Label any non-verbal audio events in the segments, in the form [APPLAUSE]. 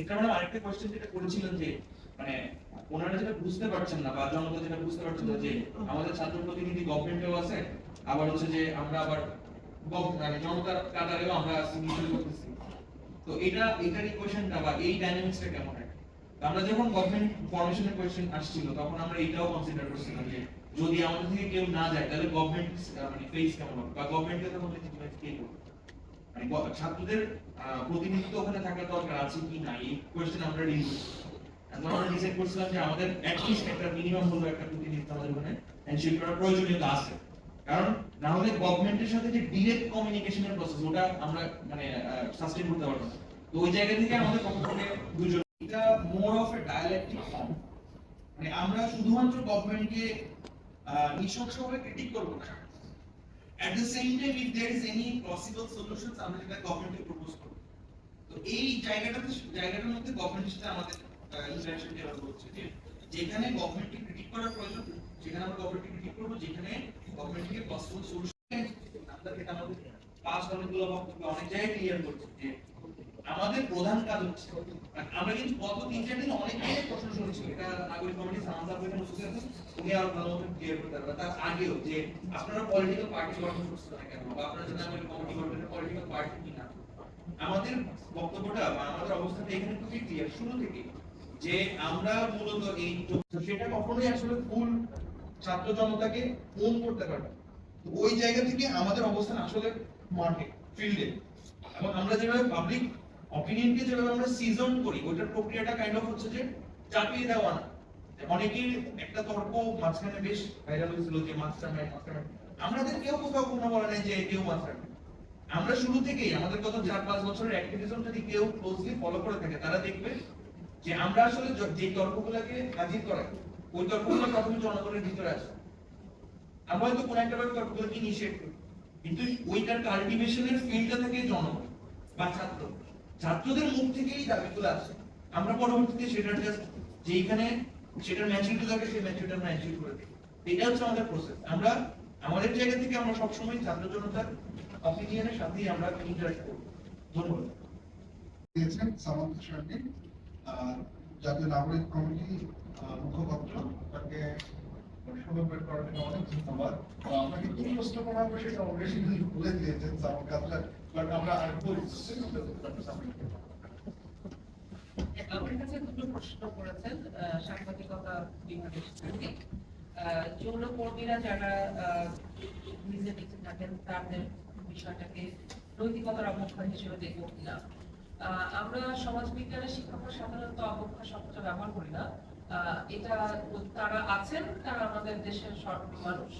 এটা মানে আরেকটা কোয়েশ্চেন যেটা করেছিলেন যে মানে ওনারা যেটা বুঝতে পারছেন না বা জনতা যেটা বুঝতে পারছেন না যে আমাদের ছাত্র প্রতিনিধি গভর্নমেন্টেও আছে, আবার হচ্ছে যে আমরা আবার মানে জনতার কাতারেও আমরা সিগনেচার করতেছি। তো এটা, এটার ইকুয়েশনটা বা এই ডাইনামিক্সটা কেমন হয়? আমরা যখন গভর্নমেন্ট ফরমেশনের কোয়েশ্চেন আসছিল, তখন আমরা এটাও কনসিডার করছিলাম যে যদি আমাদের থেকে কেউ না যায়, তাহলে গভর্নমেন্ট মানে ফেস কেমন হবে? বা গভর্নমেন্টকে তখন কে করবে ছাত্রদের প্রতিনিধিত্ব ওখানে থাকা দরকার আছে কি না এই কোয়েশ্চেন আমরা ডিল আমরা ডিসাইড করছিলাম যে আমাদের অ্যাটলিস্ট একটা মিনিমাম হলো একটা প্রতিনিধিত্ব আমাদের ওখানে এনশিওর প্রয়োজনীয়তা আছে। কারণ না হলে গভর্নমেন্টের সাথে যে ডিরেক্ট কমিউনিকেশনের প্রসেস ওটা আমরা মানে সাস্টেইন করতে পারব না। তো ওই জায়গা থেকে আমাদের দুজন। এটা more of a dialectic form মানে আমরা শুধুমাত্র গভর্নমেন্টকে নিঃশংসভাবে ক্রিটিক করব না। At the same time, if there is any possible solutions, আমরা সেটা গভর্নমেন্টকে প্রপোজ করব। তো এই জায়গাটাতে, জায়গাটার মধ্যে গভর্নমেন্টের সাথে আমাদের ইন্টারাকশন যেভাবে হচ্ছে যেখানে গভর্নমেন্টকে ক্রিটিক করার প্রয়োজন, যেখানে আমরা গভর্নমেন্টকে ক্রিটিক করব, যেখানে গভর্নমেন্টকে পসিবল সলিউশন আমরা এটা আমাদের পাঁচ অনেকগুলো বক্তব্য অনেক জায়গায় ক্লিয়ার করছি যে আমাদের প্রধান কাজ হচ্ছে আমরা কিন্তু গত তিন, চার দিন অনেক প্রশ্ন শুনেছি। এটা নাগরিক কমিটি এখানে উপস্থিত আছেন? উনি আরও ভালো মতো ক্লিয়ার করতে পারবেন। তার আগেও যে আপনারা পলিটিক্যাল পার্টি গঠন করছেন না কেন, বা আপনারা যে নাগরিক কমিটি গঠন পলিটিক্যাল পার্টি কিনা? আমাদের বক্তব্যটা বা আমাদের অবস্থাটা এখানে খুবই ক্লিয়ার শুরু থেকে যে আমরা মূলত এই সেটা কখনোই আসলে ফুল ছাত্র জনতাকে ওন করতে পারবে না। ওই জায়গা থেকে আমাদের অবস্থান আসলে মাঠে ফিল্ডে এবং আমরা যেভাবে পাবলিক অপিনিয়নকে যেভাবে আমরা সিজন করি, ওইটার প্রক্রিয়াটা কাইন্ড অফ হচ্ছে যে চাপিয়ে দেওয়া না। অনেকের একটা তর্ক মাঝখানে বেশ ভাইরাল হয়েছিল যে মাস্টার মাইন্ড আমাদের কেউ কোথাও কোনো বলে নাই যে কেউ মাস্টার আমরা শুরু থেকেই, আমাদের গত চার, পাঁচ বছরের অ্যাক্টিভিজম যদি কেউ ক্লোজলি ফলো করে থাকে, তারা দেখবে যে আমরা আসলে য- তর্কগুলোকে হাজির করাই, ওই তর্কগুলো প্রথমে জনগণের ভিতরে আসে। আমরা হয়তো কোনো একটা ভাবে তর্কগুলোকে ইনিশিয়েট করি, কিন্তু ওইটার কাল্টিভেশনের ফিল্ডটা থেকে জনগণ বা ছাত্র। ছাত্রদের মুখ থেকেই দাবিগুলো আসে। আমরা পরবর্তীতে সেটার জাস্ট যেইখানে সেটার ম্যাচুরিটি দরকার সেই ম্যাচুরিটি আমরা অ্যাচিভ করে দিই। এটা হচ্ছে আমাদের প্রসেস আমরা, আমাদের জায়গা থেকে আমরা সবসময় ছাত্র জনতার অপিনিয়নের সাথেই আমরা ইন্টারাক্ট করব। ধন্যবাদ। দিয়েছেন সামন্ত সাহেব জাতীয় নাগরিক কমিটি মুখপাত্র, তাকে সমবেত করার জন্য অনেক ধন্যবাদ। আপনাকে কি প্রশ্ন করা হবে সেটা অলরেডি বলে দিয়েছেন সামন্ত বাট আমরা আমার কাছে যারা নিজে বেঁচে থাকেন, তাদের বিষয়টাকে নৈতিকতার অবক্ষয় হিসেবে দেখব কিনা। আমরা সমাজ বিজ্ঞানের শিক্ষকরা সাধারণত অবক্ষয় শব্দটা ব্যবহার করি না। এটা তারা আছেন, তারা আমাদের দেশের মানুষ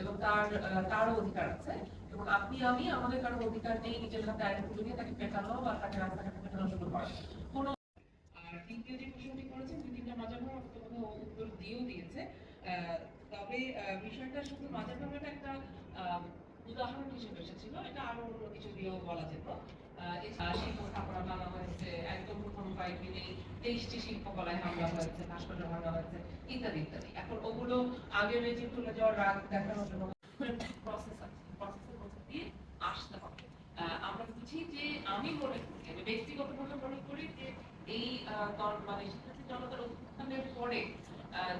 এবং তার তারও অধিকার আছে। এবং আপনি আমি আমাদের কারও অধিকার নেই নিজের হাতে আইন তুলে তাকে পেটানো বা তাকে রাস্তাঘাটে পেটানো শুরু করা কোনো আর দ্বিতীয় যে প্রশ্নটি করেছেন তিনটা মাঝে কোনো উত্তর দিয়েও দিয়েছে। তবে বিষয়টা শুধু মাঝে একটা উদাহরণ হিসেবে এসেছিল এটা আরও অন্য কিছু দিয়েও বলা যেত। শিল্প স্থাপনা ভাঙা হয়েছে একদম প্রথম কয়েকদিনে তেইশটি শিল্পকলায় হামলা হয়েছে ভাস্কর্য ভাঙা হয়েছে ইত্যাদি ইত্যাদি। এখন ওগুলো আগের রেজিম তুলে যাওয়ার রাগ দেখানোর জন্য [LAUGHS] প্রসেস আছে প্রসেসের মধ্যে দিয়ে আসতে হবে। আমরা বুঝি যে আমি মনে করি, আমি ব্যক্তিগতভাবে মনে করি যে এই মানে শিক্ষার্থী জনতার উত্থানের পরে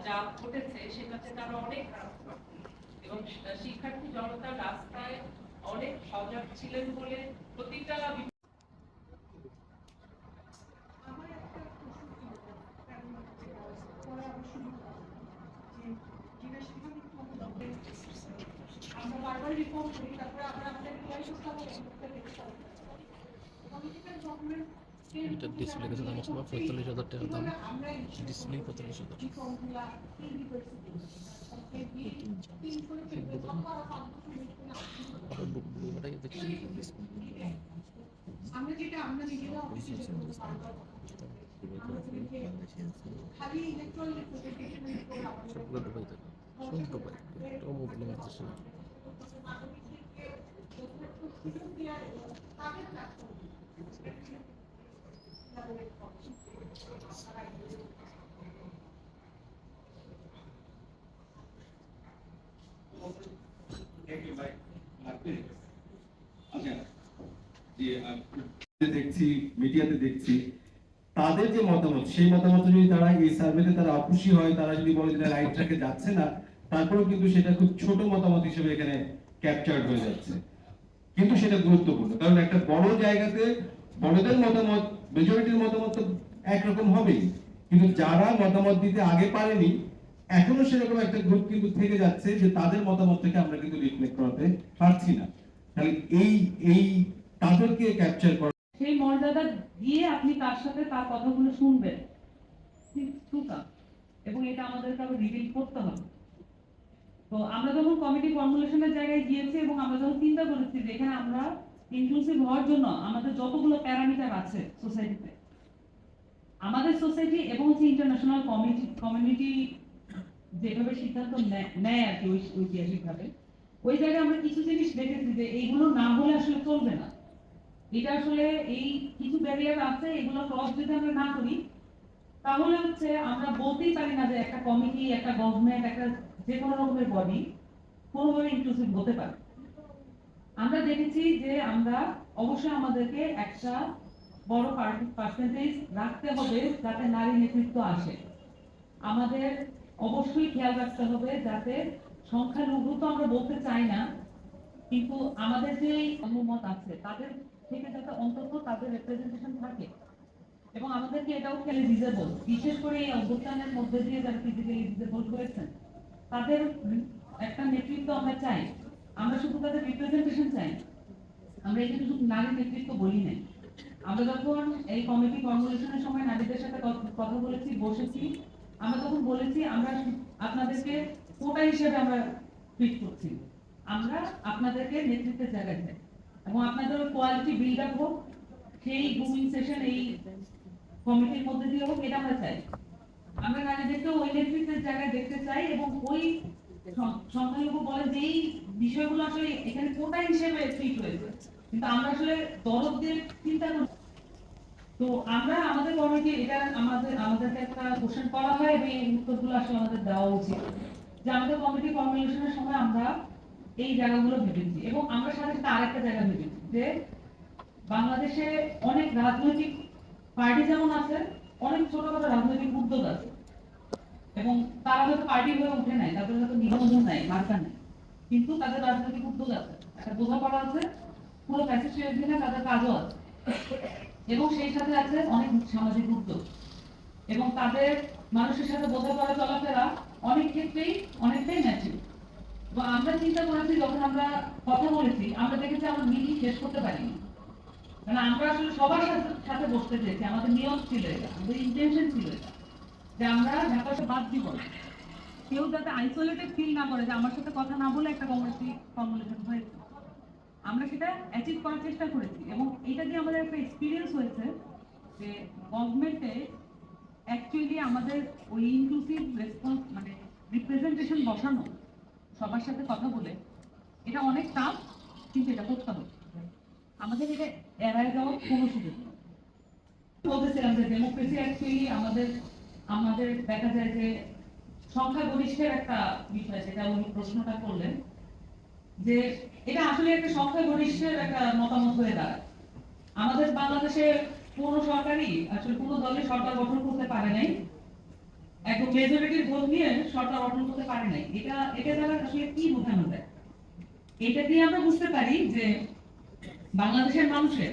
যা ঘটেছে সেটা হচ্ছে তারা অনেক খারাপ এবং শিক্ষার্থী জনতার রাস্তায় অনেক সজাগ ছিলেন বলে প্রতিটা বি- আমার একটা প্রশ্ন ছিল, কারণ হচ্ছে, পরে আবার শুরু করলাম, যে জিজ্ঞাসা করলাম একটু আমাদের বারবার রিপোর্ট করি তারপরে আমরা আমাদের ডিভাইস স্থাপন করতে পেরেছিলাম পলিটিক্যাল গভর্নমেন্ট এটা ডিসপ্লে কাছে দাম আছে পঁয়তাল্লিশ হাজার টাকা দাম। ডিসপ্লে পঁয়তাল্লিশ হাজার। আবার বুক বুকটাই দেখছি আমরা যেটা আমরা নিজেরা অফিসে যেটা করতে পারব, খালি ইলেকট্রল রিপ্রেজেন্টেশনের উপর আমাদের সবগুলো দুবাই থেকে। সব দুবাই মোবাইলে আহ, দেখছি, মিডিয়াতে দেখছি, তাদের যে মতামত, সেই মতামত যদি তারা এই সার্ভেতে তারা অখুশি হয়, তারা যদি বলে যে রাইট ট্র্যাকে যাচ্ছে না, তারপরেও কিন্তু সেটা খুব ছোট মতামত হিসেবে এখানে ক্যাপচার হয়ে যাচ্ছে। কিন্তু সেটা গুরুত্বপূর্ণ, কারণ একটা বড় জায়গাতে বড়দের মতামত মেজরিটির মতামত তো একরকম হবেই। কিন্তু যারা মতামত দিতে আগে পারেনি, এখনও সেরকম একটা গ্রুপ কিন্তু থেকে যাচ্ছে যে তাদের মতামত থেকে আমরা কিন্তু রিফ্লেক্ট করাতে পারছি না। তাহলে এই এই তাদেরকে ক্যাপচার করা সেই মর্যাদা দিয়ে আপনি তার সাথে তার কথাগুলো শুনবেন। এবং এটা আমাদেরকে আবার রিভিল করতে হবে। তো আমরা যখন কমিটি ফর্মুলেশনের জায়গায় গিয়েছি এবং আমরা যখন চিন্তা করেছি যে এখানে আমরা ইনক্লুসিভ হওয়ার জন্য আমাদের যতগুলো প্যারামিটার আছে সোসাইটিতে আমাদের সোসাইটি এবং হচ্ছে ইন্টারন্যাশনাল কমিটি কমিউনিটি যেভাবে সিদ্ধান্ত নেয়- আর কি ঐতিহাসিকভাবে, ওই জায়গায় আমরা কিছু জিনিস দেখেছি যে এইগুলো না হলে আসলে চলবে না। এটা আসলে এই কিছু ব্যারিয়ার আছে, এগুলো ক্রস যদি আমরা না করি, তাহলে হচ্ছে আমরা বলতেই পারি না যে একটা কমিটি একটা গভর্নমেন্ট একটা যে কোনো রকমের বডি কোনোভাবে ইনক্লুসিভ হতে পারে। আমরা দেখেছি যে আমরা অবশ্যই আমাদেরকে একটা বড় পার্সেন্টেজ রাখতে হবে যাতে নারী নেতৃত্ব আসে। আমাদের অবশ্যই খেয়াল রাখতে হবে যাতে সংখ্যালঘু তো আমরা বলতে চাই না, কিন্তু আমাদের যে অনুমত আছে, তাদের থেকে যাতে অন্তত তাদের রেপ্রেজেন্টেশন থাকে। এবং আমাদেরকে এটাও খেলে ডিজেবল বিশেষ করে এই অভ্যুত্থানের মধ্যে দিয়ে যারা ফিজিক্যালি ডিজেবল হয়েছেন। তাদের একটা নেতৃত্ব আমরা চাই। আমরা শুধু তাদের রিপ্রেজেন্টেশন চাই আমরা এখানে শুধু নারী নেতৃত্ব বলি নাই। আমরা যখন এই কমিটি ফর্মুলেশনের সময় নারীদের সাথে কথা- বলেছি, বসেছি, আমরা তখন বলেছি, আমরা আপনাদেরকে কোটা হিসেবে আমরা ট্রিট করছি। আমরা আপনাদেরকে নেতৃত্বের জায়গায় চাই। এবং আপনাদের কোয়ালিটি বিল্ড আপ হোক, সেই গ্রুমিং সেশন এই কমিটির মধ্যে দিয়ে হোক, এটা আমরা চাই। আমরা নারীদেরকে ওই নেতৃত্বের জায়গায় দেখতে চাই এবং ওই সংখ্যালঘু বলে যে এই বিষয়গুলো আসলে এখানে কোটা হিসেবে ট্রিট হয়েছে। কিন্তু আমরা আসলে দরদ দিয়ে চিন্তা করি তো আমরা, আমাদের কমিটি, এটা আমাদের, আমাদেরকে একটা কোশ্চেন করা হয় এবং এই উত্তরগুলো আসলে আমাদের দেওয়া উচিত। যে আমাদের কমিটি ফর্মুলেশনের সময় আমরা এই জায়গাগুলো ভেবেছি এবং আমরা সাথে সাথে আরেকটা জায়গা ভেবেছি যে বাংলাদেশে অনেক রাজনৈতিক পার্টি যেমন আছে, অনেক ছোটখাটো রাজনৈতিক উদ্যোগ আছে। এবং তারা হয়তো পার্টি হয়ে উঠে নাই তাদের হয়তো নিবন্ধন নাই, মার্কা নাই। কিন্তু তাদের রাজনৈতিক উদ্যোগ আছে। একটা বোঝাপড়া আছে, পুরো প্যাসেজের দিনে তাদের কাজও আছে। এবং সেই সাথে আছে অনেক সামাজিক উদ্যোগ। এবং তাদের মানুষের সাথে বোঝাপড়া চলাফেরা অনেক ক্ষেত্রেই অনেকটাই ম্যাচিউর তো আমরা চিন্তা করেছি, যখন আমরা কথা বলেছি, আমরা দেখেছি আমরা মিটিং শেষ করতে পারিনি। মানে আমরা আসলে সবার সাথে সাথে বসতে চেয়েছি আমাদের নিয়ম ছিল এটা, আমাদের ইন্টেনশন ছিল এটা। যে আমরা ঢাকাটা বাদ দিব। কেউ যাতে আইসোলেটেড ফিল না করে যে আমার সাথে কথা না বলে একটা কমিউনিটি ফর্মুলেশন হয়েছে। আমরা সেটা অ্যাচিভ করার চেষ্টা করেছি এবং এটা দিয়ে আমাদের একটা এক্সপিরিয়েন্স হয়েছে যে গভর্নমেন্টে অ্যাকচুয়ালি আমাদের ওই ইনক্লুসিভ রেসপন্স মানে রিপ্রেজেন্টেশন বসানো, সবার সাথে কথা বলে, এটা অনেক টাফ কিন্তু এটা করতে হবে। আমাদের এটা এড়ায় যাওয়ার কোনো সুযোগ বলতেছিলাম যে ডেমোক্রেসি অ্যাকচুয়ালি আমাদের আমাদের দেখা যায় যে সংখ্যাগরিষ্ঠের একটা বিষয়, যেটা উনি প্রশ্নটা করলেন, যে এটা আসলে একটা সংখ্যাগরিষ্ঠের একটা মতামত হয়ে দাঁড়ায়। আমাদের বাংলাদেশে কোনো সরকারই, আসলে কোনো দলে সরকার গঠন করতে পারে নাই। একদম মেজরিটির ভোট নিয়ে সরকার গঠন করতে পারে নাই। এটা এটা দ্বারা আসলে কি বোঝানো যায়? এটা দিয়ে আমরা বুঝতে পারি যে বাংলাদেশের মানুষের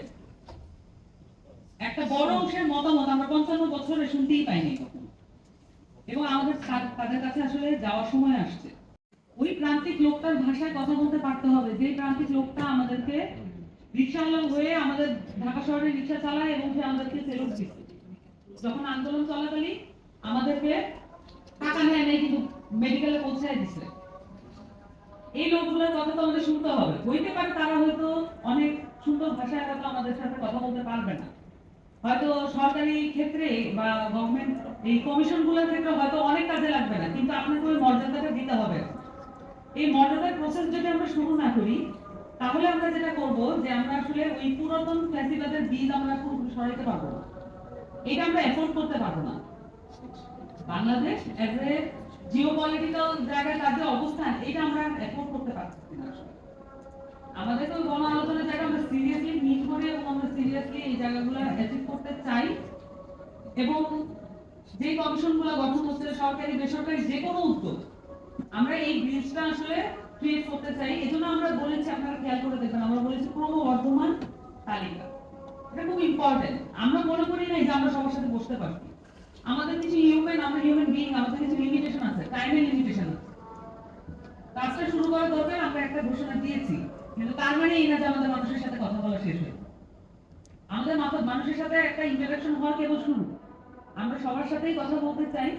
একটা বড় অংশের মতামত আমরা পঞ্চান্ন বছরে শুনতেই পাইনি এবং আমাদের তাদের কাছে আসলে যাওয়ার সময় আসছে। ওই প্রান্তিক লোকটার ভাষায় কথা বলতে পারতে হবে। যে প্রান্তিক লোকটা আমাদেরকে হয়ে আমাদের ঢাকা শহরে রিক্সা চালায় এবং সে আমাদেরকে যখন আন্দোলন চলাকালীন আমাদেরকে টাকা নেয় নাই, কিন্তু মেডিকেলে পৌঁছায় দিচ্ছে এই লোকগুলোর কথা তো আমাদের শুনতে হবে। হইতে পারে তারা হয়তো অনেক সুন্দর ভাষায় হয়তো আমাদের সাথে কথা বলতে পারবে না। হয়তো সরকারি ক্ষেত্রে বা গভর্নমেন্ট এই কমিশনগুলোর ক্ষেত্রে হয়তো অনেক কাজে লাগবে না, কিন্তু আপনাকে ওই মর্যাদাটা দিতে হবে। এই মর্যাদার প্রসেস যদি আমরা শুরু না করি, তাহলে আমরা যেটা করব যে আমরা আসলে ওই পুরাতন ফ্যাসিবাদের বীজ আমরা সরাইতে পারব না। এটা আমরা এফোর্ড করতে পারব না। বাংলাদেশ এজ এ জিওপলিটিক্যাল তার যে অবস্থান, এটা আমরা এফোর্ড করতে পারছি না। আমাদের তো গণ আলোচনার জায়গা, আমরা সিরিয়াসলি মিট করে এবং আমরা সিরিয়াসলি এই জায়গাগুলো অ্যাচিভ করতে চাই। এবং যে কমিশনগুলো গঠন হচ্ছে সরকারি, বেসরকারি, যে কোনো উদ্যোগ, আমরা এই ব্রিজটা আসলে ক্রিয়েট করতে চাই। এজন্য আমরা বলেছি, আপনারা খেয়াল করে দেখবেন, আমরা বলেছি ক্রমবর্ধমান তালিকা। এটা খুব ইম্পর্টেন্ট আমরা মনে করি না যে আমরা সবার সাথে বসতে পারছি আমাদের কিছু হিউম্যান আমরা হিউম্যান বিইং আমাদের কিছু লিমিটেশন আছে টাইমের লিমিটেশন আছে। কাজটা শুরু করা দরকার, আমরা একটা ঘোষণা দিয়েছি। কিন্তু তার মানে এই না যে আমাদের মানুষের সাথে কথা বলা শেষ হয়ে আমাদের মাথা মানুষের সাথে একটা ইন্টারাকশন হওয়া কেবল শুরু। আমরা সবার সাথেই কথা বলতে চাই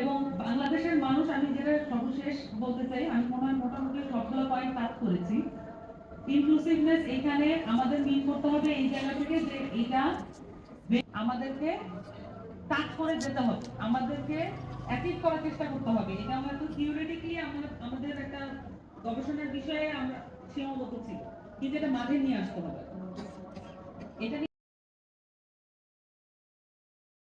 এবং বাংলাদেশের মানুষ, আমি যেটা সর্বশেষ বলতে চাই, আমি মনে হয় মোটামুটি সবগুলো পয়েন্ট কাজ করেছি। ইনক্লুসিভনেস এখানে আমাদের মিন করতে হবে এই জায়গা থেকে যে এটা আমাদেরকে টাচ করে যেতে হবে। আমাদেরকে অ্যাচিভ করার চেষ্টা করতে হবে। এটা আমরা তো থিওরিটিক্যালি আমাদের একটা গবেষণার বিষয়ে আমরা সীমাবদ্ধ ছিল। কিন্তু এটা মাঝে নিয়ে আসতে হবে। এটা